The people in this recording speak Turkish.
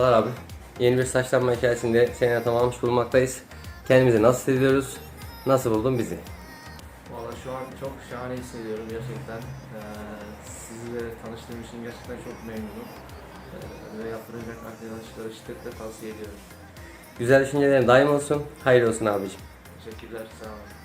abi. Yeni bir saçlanma hikayesinde seni tamamlamış bulunmaktayız. Kendimizi nasıl hissediyoruz? Nasıl buldun bizi? Valla şu an çok şahane hissediyorum gerçekten. Ee, sizle tanıştığım için gerçekten çok memnunum. Ee, ve yaptıracak arkadaşlara şiddetle tavsiye ediyorum. Güzel düşüncelerin daim olsun. Hayırlı olsun abicim. Teşekkürler, sağ olun.